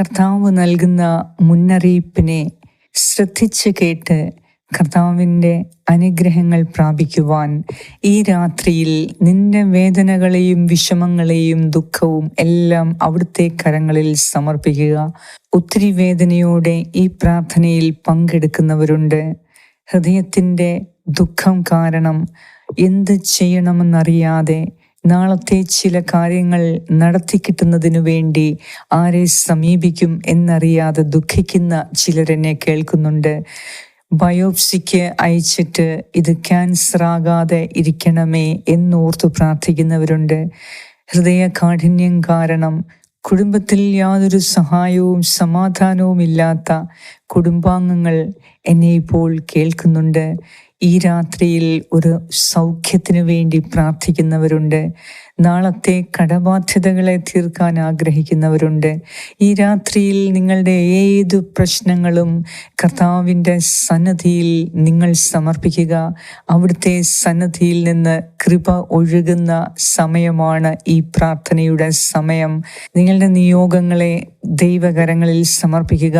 കർത്താവ് നൽകുന്ന മുന്നറിയിപ്പിനെ ശ്രദ്ധിച്ച് കേട്ട് കർത്താവിന്റെ അനുഗ്രഹങ്ങൾ പ്രാപിക്കുവാൻ ഈ രാത്രിയിൽ നിന്റെ വേദനകളെയും വിഷമങ്ങളെയും ദുഃഖവും എല്ലാം അവിടുത്തെ കരങ്ങളിൽ സമർപ്പിക്കുക. ഒത്തിരി വേദനയോടെ ഈ പ്രാർത്ഥനയിൽ പങ്കെടുക്കുന്നവരുണ്ട്. ഹൃദയത്തിന്റെ ദുഃഖം കാരണം എന്ത് ചെയ്യണമെന്നറിയാതെ നാളത്തെ ചില കാര്യങ്ങൾ നടത്തി കിട്ടുന്നതിനു വേണ്ടി ആരെ സമീപിക്കും എന്നറിയാതെ ദുഃഖിക്കുന്ന ചിലരെന്നെ കേൾക്കുന്നുണ്ട്. ബയോപ്സിക്ക് അയച്ചിട്ട് ഇത് ക്യാൻസർ ആകാതെ ഇരിക്കണമേ എന്നോർത്ത് പ്രാർത്ഥിക്കുന്നവരുണ്ട്. ഹൃദയ കാഠിന്യം കാരണം കുടുംബത്തിൽ യാതൊരു സഹായവും സമാധാനവും ഇല്ലാത്ത കുടുംബാംഗങ്ങൾ എന്നെ ഇപ്പോൾ കേൾക്കുന്നുണ്ട്. ഈ രാത്രിയിൽ ഒരു സൗഖ്യത്തിനു വേണ്ടി പ്രാർത്ഥിക്കുന്നവരുണ്ട്. നാളത്തെ കടബാധ്യതകളെ തീർക്കാൻ ആഗ്രഹിക്കുന്നവരുണ്ട്. ഈ രാത്രിയിൽ നിങ്ങളുടെ ഏതു പ്രശ്നങ്ങളും കർത്താവിന്റെ സന്നദ്ധിയിൽ നിങ്ങൾ സമർപ്പിക്കുക. അവിടുത്തെ സന്നദ്ധിയിൽ നിന്ന് കൃപ ഒഴുകുന്ന സമയമാണ് ഈ പ്രാർത്ഥനയുടെ സമയം. നിങ്ങളുടെ നിയോഗങ്ങളെ ദൈവകരങ്ങളിൽ സമർപ്പിക്കുക.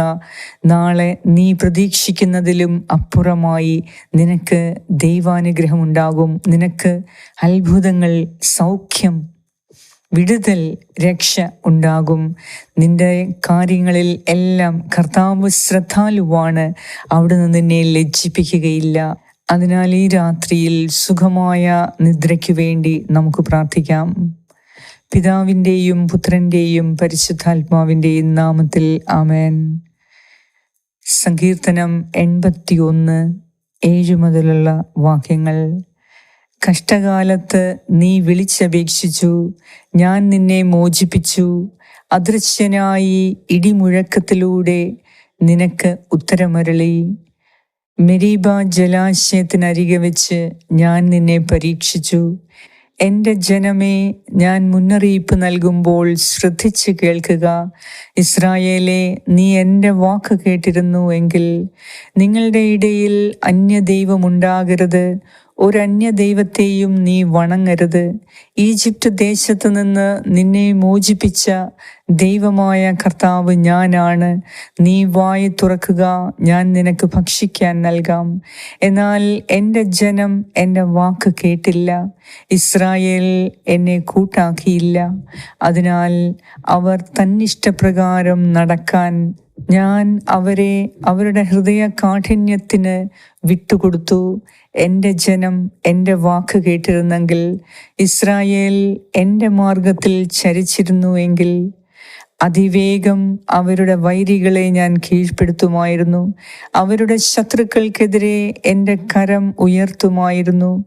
നാളെ നീ പ്രതീക്ഷിക്കുന്നതിലും അപ്പുറമായി നിനക്ക് ദൈവാനുഗ്രഹം ഉണ്ടാകും. നിനക്ക് അത്ഭുതങ്ങൾ സൗഖ്യം വിടുതൽ രക്ഷ ഉണ്ടാകും. നിന്റെ കാര്യങ്ങളിൽ എല്ലാം കർത്താവ് ശ്രദ്ധാലുവാണ്. അവിടുന്ന് നിന്നെ ലജ്ജിപ്പിക്കുകയില്ല. അതിനാൽ ഈ രാത്രിയിൽ സുഖമായ നിദ്രയ്ക്ക് വേണ്ടി നമുക്ക് പ്രാർത്ഥിക്കാം. പിതാവിന്റെയും പുത്രന്റെയും പരിശുദ്ധാത്മാവിന്റെയും നാമത്തിൽ ആമേൻ. സങ്കീർത്തനം എൺപത്തി ഒന്ന് ഏഴ് മുതലുള്ള വാക്യങ്ങൾ. കഷ്ടകാലത്ത് നീ വിളിച്ചപേക്ഷിച്ചു ഞാൻ നിന്നെ മോചിപ്പിച്ചു. അദൃശ്യനായി ഇടിമുഴക്കത്തിലൂടെ നിനക്ക് ഉത്തരമരളി. മെരീബ ജലാശയത്തിനരികെ വെച്ച് ഞാൻ നിന്നെ പരീക്ഷിച്ചു. എന്റെ ജനമേ ഞാൻ മുന്നറിയിപ്പ് നൽകുമ്പോൾ ശ്രദ്ധിച്ച് കേൾക്കുക. ഇസ്രായേലെ നീ എന്റെ വാക്ക് കേട്ടിരുന്നു എങ്കിൽ നിങ്ങളുടെ ഇടയിൽ അന്യദൈവമുണ്ടാകരുത്. ഒരന്യ ദൈവത്തെയും നീ വണങ്ങരുത്. ഈജിപ്ത് ദേശത്തു നിന്ന് നിന്നെ മോചിപ്പിച്ച ദൈവമായ കർത്താവ് ഞാനാണ്. നീ വായി തുറക്കുക ഞാൻ നിനക്ക് ഭക്ഷിക്കാൻ നൽകാം. എന്നാൽ എന്റെ ജനം എന്റെ വാക്ക് കേട്ടില്ല. ഇസ്രായേൽ എന്നെ കൂട്ടാക്കിയില്ല. അതിനാൽ അവർ തന്നിഷ്ടപ്രകാരം നടക്കാൻ ഞാൻ അവരെ അവരുടെ ഹൃദയ കാഠിന്യത്തിന് വിട്ടുകൊടുത്തു. എന്റെ ജനം എന്റെ വാക്ക് കേട്ടിരുന്നെങ്കിൽ ഇസ്രായേൽ എന്റെ മാർഗത്തിൽ ചരിച്ചിരുന്നുവെങ്കിൽ അതിവേഗം അവരുടെ വൈരികളെ ഞാൻ കീഴ്പ്പെടുത്തുമായിരുന്നു. അവരുടെ ശത്രുക്കൾക്കെതിരെ എന്റെ കരം ഉയർത്തുമായിരുന്നു.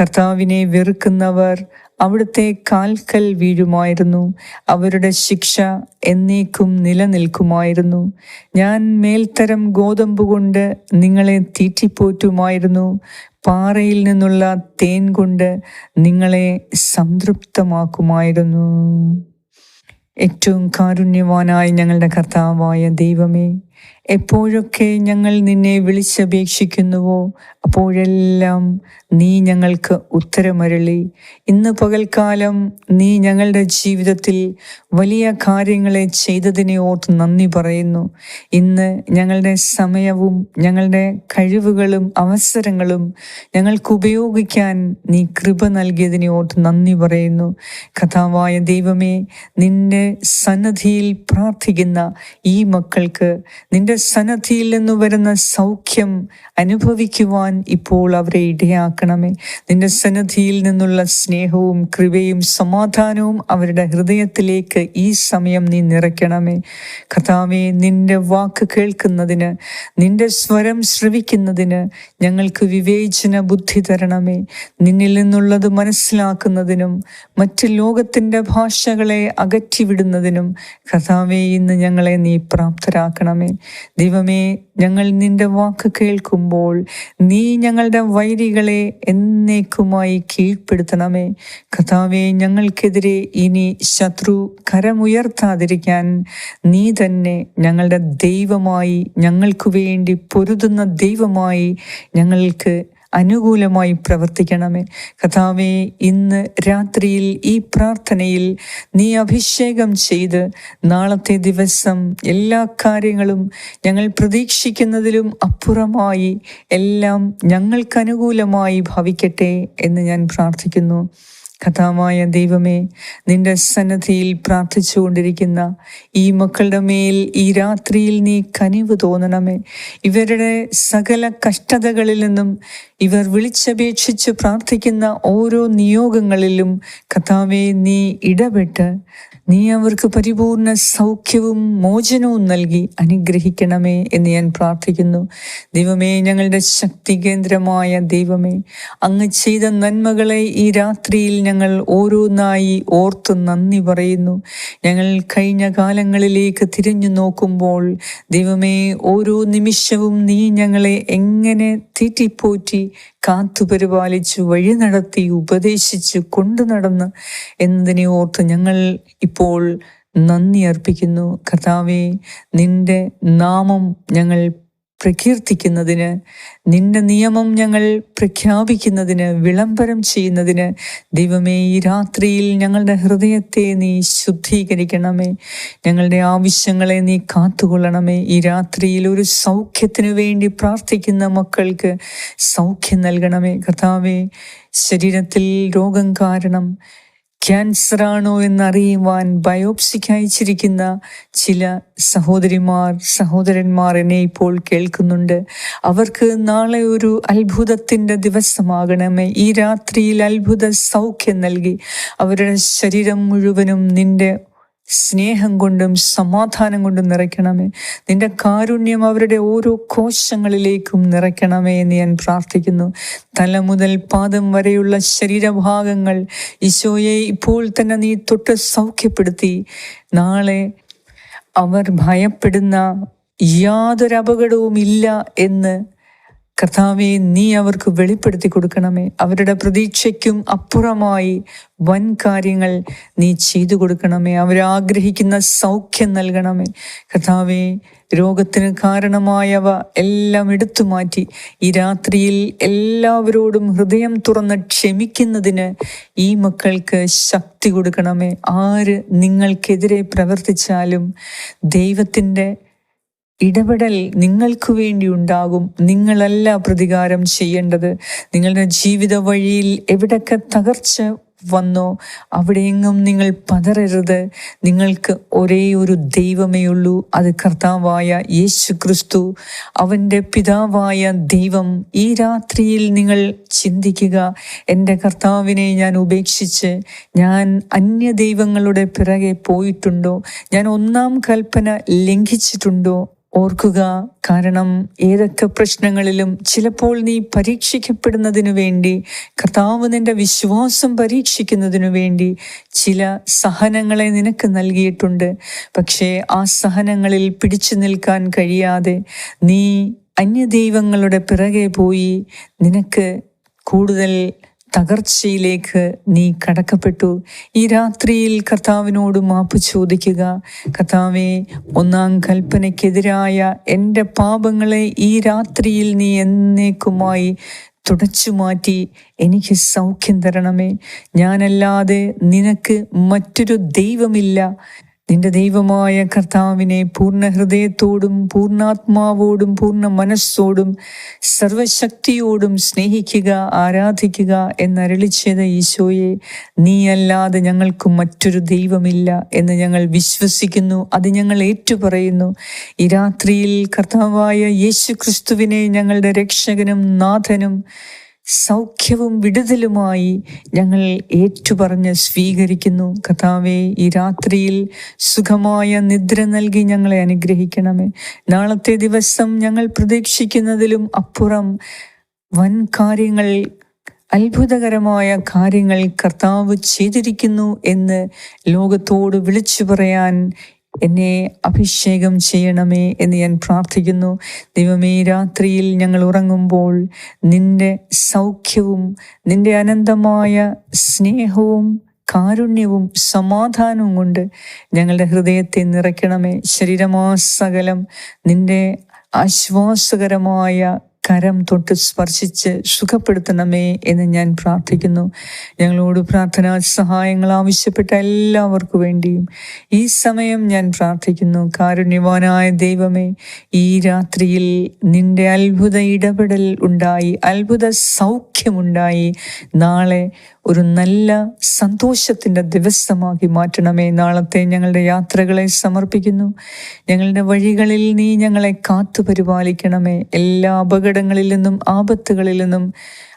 കർത്താവിനെ വെറുക്കുന്നവർ അവിടുത്തെ കാൽക്കൽ വീഴുമായിരുന്നു. അവരുടെ ശിക്ഷ എന്നേക്കും നിലനിൽക്കുമായിരുന്നു. ഞാൻ മേൽത്തരം ഗോതമ്പ് കൊണ്ട് നിങ്ങളെ തീറ്റിപ്പോറ്റുമായിരുന്നു. പാറയിൽ നിന്നുള്ള തേൻ കൊണ്ട് നിങ്ങളെ സംതൃപ്തമാക്കുമായിരുന്നു. ഏറ്റവും കാരുണ്യവാനായ ഞങ്ങളുടെ കർത്താവായ ദൈവമേ. എപ്പോഴൊക്കെ ഞങ്ങൾ നിന്നെ വിളിച്ചപേക്ഷിക്കുന്നുവോ അപ്പോഴെല്ലാം നീ ഞങ്ങൾക്ക് ഉത്തരമരളി. ഇന്ന് പകൽക്കാലം നീ ഞങ്ങളുടെ ജീവിതത്തിൽ വലിയ കാര്യങ്ങളെ ചെയ്തതിനെ ഓർത്ത് നന്ദി പറയുന്നു. ഇന്ന് ഞങ്ങളുടെ സമയവും ഞങ്ങളുടെ കഴിവുകളും അവസരങ്ങളും ഞങ്ങൾക്ക് ഉപയോഗിക്കാൻ നീ കൃപ നൽകിയതിനെ ഓർത്ത് നന്ദി പറയുന്നു. കഥാവായ ദൈവമേ നിന്റെ സന്നദ്ധിയിൽ പ്രാർത്ഥിക്കുന്ന ഈ മക്കൾക്ക് നിന്റെ സന്നദ്ധിയിൽ നിന്ന് വരുന്ന സൗഖ്യം അനുഭവിക്കുവാൻ ഇപ്പോൾ അവരെ ഇടയാക്കണമേ. നിന്റെ സന്നദ്ധിയിൽ നിന്നുള്ള സ്നേഹവും കൃപയും സമാധാനവും അവരുടെ ഹൃദയത്തിലേക്ക് ഈ സമയം നീ നിറയ്ക്കണമേ. കഥാവെ നിന്റെ വാക്ക് കേൾക്കുന്നതിന് നിന്റെ സ്വരം ശ്രവിക്കുന്നതിന് ഞങ്ങൾക്ക് വിവേചന ബുദ്ധി തരണമേ. നിന്നിൽ നിന്നുള്ളത് മനസ്സിലാക്കുന്നതിനും മറ്റ് ലോകത്തിന്റെ ഭാഷകളെ അകറ്റിവിടുന്നതിനും കഥാവെ ഇന്ന് ഞങ്ങളെ നീ പ്രാപ്തരാക്കണമേ. ദൈവമേ ഞങ്ങൾ നിന്റെ വാക്ക് കേൾക്കുമ്പോൾ നീ ഞങ്ങളുടെ വൈരികളെ എന്നേക്കുമായി കീഴ്പ്പെടുത്തണമേ. കഥാവെ ഞങ്ങൾക്കെതിരെ ഇനി ശത്രു കരമുയർത്താതിരിക്കാൻ നീ തന്നെ ഞങ്ങളുടെ ദൈവമായി ഞങ്ങൾക്ക് വേണ്ടി പൊരുതുന്ന ദൈവമായി ഞങ്ങൾക്ക് അനുകൂലമായി പ്രവർത്തിക്കണമേ. കഥാവെ ഇന്ന് രാത്രിയിൽ ഈ പ്രാർത്ഥനയിൽ നീ അഭിഷേകം ചെയ്ത് നാളത്തെ ദിവസം എല്ലാ കാര്യങ്ങളും ഞങ്ങൾ പ്രതീക്ഷിക്കുന്നതിലും അപ്പുറമായി എല്ലാം ഞങ്ങൾക്ക് അനുകൂലമായി ഭവിക്കട്ടെ എന്ന് ഞാൻ പ്രാർത്ഥിക്കുന്നു. കഥാമായ ദൈവമേ നിന്റെ സന്നദ്ധിയിൽ പ്രാർത്ഥിച്ചുകൊണ്ടിരിക്കുന്ന ഈ മക്കളുടെ മേൽ ഈ രാത്രിയിൽ നീ കനിവ് തോന്നണമേ. ഇവരുടെ സകല കഷ്ടതകളിൽ നിന്നും ഇവർ വിളിച്ചപേക്ഷിച്ച് പ്രാർത്ഥിക്കുന്ന ഓരോ നിയോഗങ്ങളിലും കഥാവെ നീ ഇടപെട്ട് നീ അവർക്ക് പരിപൂർണ സൗഖ്യവും മോചനവും നൽകി അനുഗ്രഹിക്കണമേ എന്ന് ഞാൻ പ്രാർത്ഥിക്കുന്നു. ദൈവമേ ഞങ്ങളുടെ ശക്തി കേന്ദ്രമായ ദൈവമേ അങ്ങ് ചെയ്ത നന്മകളെ ഈ രാത്രിയിൽ ഞങ്ങൾ ഓരോന്നായി ഓർത്ത് നന്ദി പറയുന്നു. ഞങ്ങൾ കഴിഞ്ഞ കാലങ്ങളിലേക്ക് തിരിഞ്ഞു നോക്കുമ്പോൾ ദൈവമേ ഓരോ നിമിഷവും നീ ഞങ്ങളെ എങ്ങനെ തീറ്റിപ്പോറ്റി കാത്തുപരിപാലിച്ചു വഴി നടത്തി ഉപദേശിച്ചു കൊണ്ടു നടന്ന് എന്നതിനെ ഓർത്ത് ഞങ്ങൾ ഇപ്പോൾ നന്ദി അർപ്പിക്കുന്നു. കർത്താവെ നിന്റെ നാമം ഞങ്ങൾ പ്രകീർത്തിക്കുന്നതിന് നിന്റെ നിയമം ഞങ്ങൾ പ്രഖ്യാപിക്കുന്നതിന് വിളംബരം ചെയ്യുന്നതിന് ദൈവമേ ഈ രാത്രിയിൽ ഞങ്ങളുടെ ഹൃദയത്തെ നീ ശുദ്ധീകരിക്കണമേ. ഞങ്ങളുടെ ആവശ്യങ്ങളെ നീ കാത്തുകൊള്ളണമേ. ഈ രാത്രിയിൽ ഒരു സൗഖ്യത്തിനു വേണ്ടി പ്രാർത്ഥിക്കുന്ന മക്കൾക്ക് സൗഖ്യം നൽകണമേ. കർത്താവേ ശരീരത്തിൽ രോഗം കാരണം ക്യാൻസർ ആണോ എന്നറിയുവാൻ ബയോപ്സിക്ക് അയച്ചിരിക്കുന്ന ചില സഹോദരിമാർ സഹോദരന്മാർ എന്നെ ഇപ്പോൾ കേൾക്കുന്നുണ്ട്. അവർക്ക് നാളെ ഒരു അത്ഭുതത്തിന്റെ ദിവസമാകണമേ. ഈ രാത്രിയിൽ അത്ഭുത സൗഖ്യം നൽകി. അവരുടെ ശരീരം മുഴുവനും നിന്റെ സ്നേഹം കൊണ്ടും സമാധാനം കൊണ്ടും നിറയ്ക്കണമേ. നിന്റെ കാരുണ്യം അവരുടെ ഓരോ കോശങ്ങളിലേക്കും നിറയ്ക്കണമേ എന്ന് ഞാൻ പ്രാർത്ഥിക്കുന്നു. തല മുതൽ പാദം വരെയുള്ള ശരീരഭാഗങ്ങൾ ഈശോയെ ഇപ്പോൾ തന്നെ നീ തൊട്ട് സൗഖ്യപ്പെടുത്തി. നാളെ അവർ ഭയപ്പെടുന്ന യാതൊരു അപകടവും ഇല്ല എന്ന് കർത്താവെ നീ അവർക്ക് വെളിപ്പെടുത്തി കൊടുക്കണമേ. അവരുടെ പ്രതീക്ഷയ്ക്കും അപ്പുറമായി വൻ കാര്യങ്ങൾ നീ ചെയ്തു കൊടുക്കണമേ. അവരാഗ്രഹിക്കുന്ന സൗഖ്യം നൽകണമേ. കർത്താവെ രോഗത്തിന് കാരണമായവ എല്ലാം എടുത്തു മാറ്റി. ഈ രാത്രിയിൽ എല്ലാവരോടും ഹൃദയം തുറന്ന് ക്ഷമിക്കുന്നതിന് ഈ മക്കൾക്ക് ശക്തി കൊടുക്കണമേ. ആര് നിങ്ങൾക്കെതിരെ പ്രവർത്തിച്ചാലും ദൈവത്തിന്റെ ഇടപെടൽ നിങ്ങൾക്കു വേണ്ടി ഉണ്ടാകും. നിങ്ങളല്ല പ്രതികാരം ചെയ്യേണ്ടത്. നിങ്ങളുടെ ജീവിത വഴിയിൽ എവിടൊക്കെ തകർച്ച വന്നോ അവിടെയെങ്ങും നിങ്ങൾ പതറരുത്. നിങ്ങൾക്ക് ഒരേ ഒരു ദൈവമേ ഉള്ളൂ. അത് കർത്താവായ യേശു ക്രിസ്തു അവന്റെ പിതാവായ ദൈവം. ഈ രാത്രിയിൽ നിങ്ങൾ ചിന്തിക്കുക എന്റെ കർത്താവിനെ ഞാൻ ഉപേക്ഷിച്ച് ഞാൻ അന്യ ദൈവങ്ങളുടെ പിറകെ പോയിട്ടുണ്ടോ? ഞാൻ ഒന്നാം കൽപ്പന ലംഘിച്ചിട്ടുണ്ടോ? ഓർക്കുക കാരണം ഏതൊക്കെ പ്രശ്നങ്ങളിലും ചിലപ്പോൾ നീ പരീക്ഷിക്കപ്പെടുന്നതിനു വേണ്ടി കർത്താവ് നിന്റെ വിശ്വാസം പരീക്ഷിക്കുന്നതിനു വേണ്ടി ചില സഹനങ്ങളെ നിനക്ക് നൽകിയിട്ടുണ്ട്. പക്ഷേ ആ സഹനങ്ങളിൽ പിടിച്ചു നിൽക്കാൻ കഴിയാതെ നീ അന്യദൈവങ്ങളുടെ പിറകെ പോയി നിനക്ക് കൂടുതൽ തകർച്ചയിലേക്ക് നീ കടക്കപ്പെട്ടു. ഈ രാത്രിയിൽ കർത്താവിനോട് മാപ്പ് ചോദിക്കുക. കർത്താവെ ഒന്നാം കൽപ്പനയ്ക്കെതിരായ എന്റെ പാപങ്ങളെ ഈ രാത്രിയിൽ നീ എന്നേക്കുമായി തുടച്ചു മാറ്റി എനിക്ക് സൗഖ്യം തരണമേ. ഞാനല്ലാതെ നിനക്ക് മറ്റൊരു ദൈവമില്ല. നിന്റെ ദൈവമായ കർത്താവിനെ പൂർണ ഹൃദയത്തോടും പൂർണാത്മാവോടും പൂർണ മനസ്സോടും സർവശക്തിയോടും സ്നേഹിക്കുക ആരാധിക്കുക എന്നരളി ചെയ്ത ഈശോയെ. നീയല്ലാതെ ഞങ്ങൾക്ക് മറ്റൊരു ദൈവമില്ല എന്ന് ഞങ്ങൾ വിശ്വസിക്കുന്നു. അത് ഞങ്ങൾ ഏറ്റുപറയുന്നു. ഈ രാത്രിയിൽ കർത്താവായ യേശു ക്രിസ്തുവിനെ ഞങ്ങളുടെ രക്ഷകനും നാഥനും സൗഖ്യവും വിടുതലുമായി ഞങ്ങൾ ഏറ്റുപറഞ്ഞ് സ്വീകരിക്കുന്നു. കഥാവെ ഈ രാത്രിയിൽ സുഖമായ നിദ്ര നൽകി ഞങ്ങളെ അനുഗ്രഹിക്കണമേ. നാളത്തെ ദിവസം ഞങ്ങൾ പ്രതീക്ഷിക്കുന്നതിലും അപ്പുറം വൻ കാര്യങ്ങൾ അത്ഭുതകരമായ കാര്യങ്ങൾ കർത്താവ് ചെയ്തിരിക്കുന്നു എന്ന് ലോകത്തോട് വിളിച്ചു പറയാൻ എന്നെ അഭിഷേകം ചെയ്യണമേ എന്ന് ഞാൻ പ്രാർത്ഥിക്കുന്നു. ദൈവമേ രാത്രിയിൽ ഞങ്ങൾ ഉറങ്ങുമ്പോൾ നിന്റെ സൗഖ്യവും നിന്റെ അനന്തമായ സ്നേഹവും കാരുണ്യവും സമാധാനവും കൊണ്ട് ഞങ്ങളുടെ ഹൃദയത്തെ നിറയ്ക്കണമേ. ശരീരമാസകലം നിന്റെ ആശ്വാസകരമായ കരം തൊട്ട് സ്പർശിച്ച് സുഖപ്പെടുത്തണമേ എന്ന് ഞാൻ പ്രാർത്ഥിക്കുന്നു. ഞങ്ങളോട് പ്രാർത്ഥനാ സഹായങ്ങൾ ആവശ്യപ്പെട്ട എല്ലാവർക്കു വേണ്ടിയും ഈ സമയം ഞാൻ പ്രാർത്ഥിക്കുന്നു. കാരുണ്യവാനായ ദൈവമേ ഈ രാത്രിയിൽ നിന്റെ അത്ഭുത ഇടപെടൽ ഉണ്ടായി അത്ഭുത സൗഖ്യമുണ്ടായി. നാളെ ഒരു നല്ല സന്തോഷത്തിന്റെ ദിവസമാക്കി മാറ്റണമേ. നാളത്തെ ഞങ്ങളുടെ യാത്രകളെ സമർപ്പിക്കുന്നു. ഞങ്ങളുടെ വഴികളിൽ നീ ഞങ്ങളെ കാത്തു പരിപാലിക്കണമേ എല്ലാ അപകടങ്ങളിൽ നിന്നും ആപത്തുകളിൽ നിന്നും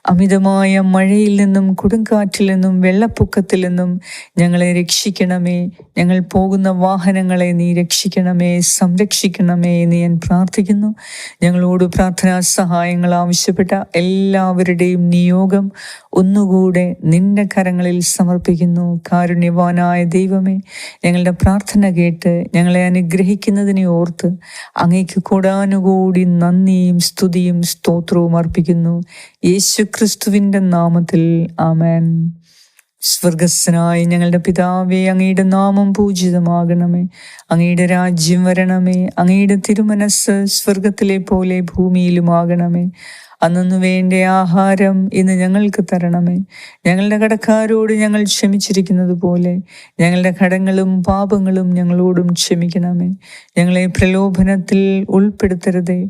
അമിതമായ മഴയിൽ നിന്നും കൊടുങ്കാറ്റിൽ നിന്നും വെള്ളപ്പൊക്കത്തിൽ നിന്നും ഞങ്ങളെ രക്ഷിക്കണമേ. ഞങ്ങൾ പോകുന്ന വാഹനങ്ങളെ നീ രക്ഷിക്കണമേ സംരക്ഷിക്കണമേ എന്ന് ഞാൻ പ്രാർത്ഥിക്കുന്നു. ഞങ്ങളോട് പ്രാർത്ഥനാ സഹായങ്ങൾ ആവശ്യപ്പെട്ട എല്ലാവരുടെയും നിയോഗം ഒന്നുകൂടെ നിന്റെ കരങ്ങളിൽ സമർപ്പിക്കുന്നു. കാരുണ്യവാനായ ദൈവമേ ഞങ്ങളുടെ പ്രാർത്ഥന കേട്ട് ഞങ്ങളെ അനുഗ്രഹിക്കുന്നതിനെ ഓർത്ത് അങ്ങേക്ക് കൂടാനുകൂടി നന്ദിയും സ്തുതിയും സ്തോത്രവും അർപ്പിക്കുന്നു. യേശു ക്രിസ്തുവിന്റെ നാമത്തിൽ ആമേൻ. സ്വർഗസ്സനായ ഞങ്ങളുടെ പിതാവേ അങ്ങയുടെ നാമം പൂജിതമാകണമേ. അങ്ങയുടെ രാജ്യം വരണമേ. അങ്ങയുടെ തിരുമനസ് സ്വർഗത്തിലെ പോലെ ഭൂമിയിലുമാകണമേ. അന്നു വേണ്ട ആഹാരം ഇന്ന് ഞങ്ങൾക്ക് തരണമേ. ഞങ്ങളുടെ കടക്കാരോട് ഞങ്ങൾ ക്ഷമിച്ചിരിക്കുന്നത് പോലെ ഞങ്ങളുടെ കടങ്ങളും പാപങ്ങളും ഞങ്ങളോടും ക്ഷമിക്കണമേ. ഞങ്ങളെ പ്രലോഭനത്തിൽ ഉൾപ്പെടുത്തരുതേ.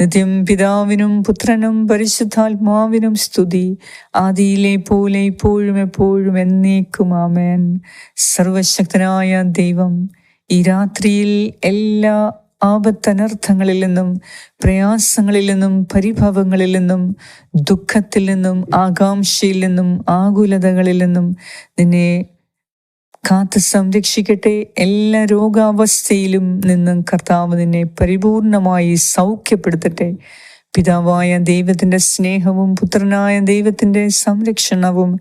നിത്യം പിതാവിനും പുത്രനും പരിശുദ്ധാത്മാവിനും സ്തുതി. ആദിയിലെ പോലെ ഇപ്പോഴും എപ്പോഴും എന്നേക്കും ആമേൻ. സർവശക്തനായ ദൈവം ഈ രാത്രിയിൽ എല്ലാ ആപത്തനർത്ഥങ്ങളിൽ നിന്നും പ്രയാസങ്ങളിൽ നിന്നും പരിഭവങ്ങളിൽ നിന്നും ദുഃഖത്തിൽ നിന്നും ആകാംക്ഷയിൽ നിന്നും ആകുലതകളിൽ നിന്നും നിന്നെ കാത്ത് സംരക്ഷിക്കട്ടെ എല്ലാ രോഗാവസ്ഥയിലും നിന്നും കർത്താവ് നിന്നെ പരിപൂർണമായി സൗഖ്യപ്പെടുത്തട്ടെ. പിതാവായ ദൈവത്തിന്റെ സ്നേഹവും പുത്രനായ ദൈവത്തിന്റെ സംരക്ഷണവും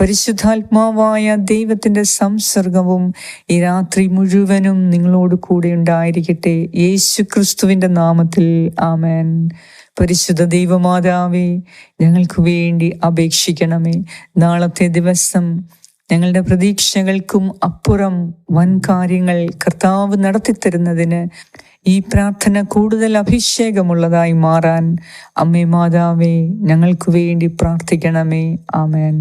പരിശുദ്ധാത്മാവായ ദൈവത്തിന്റെ സംസർഗവും ഈ രാത്രി മുഴുവനും നിങ്ങളോട് കൂടെ ഉണ്ടായിരിക്കട്ടെ. യേശു ക്രിസ്തുവിന്റെ നാമത്തിൽ ആമേൻ. പരിശുദ്ധ ദൈവമാതാവേ ഞങ്ങൾക്ക് വേണ്ടി അപേക്ഷിക്കണമേ. നാളത്തെ ദിവസം ഞങ്ങളുടെ പ്രതീക്ഷകൾക്കും അപ്പുറം വൻ കാര്യങ്ങൾ കർത്താവ് നടത്തിത്തരുന്നതിന് ഈ പ്രാർത്ഥന കൂടുതൽ അഭിഷേകമുള്ളതായി മാറാൻ അമ്മേ മാതാവേ ഞങ്ങൾക്ക് വേണ്ടി പ്രാർത്ഥിക്കണമേ. ആമേൻ.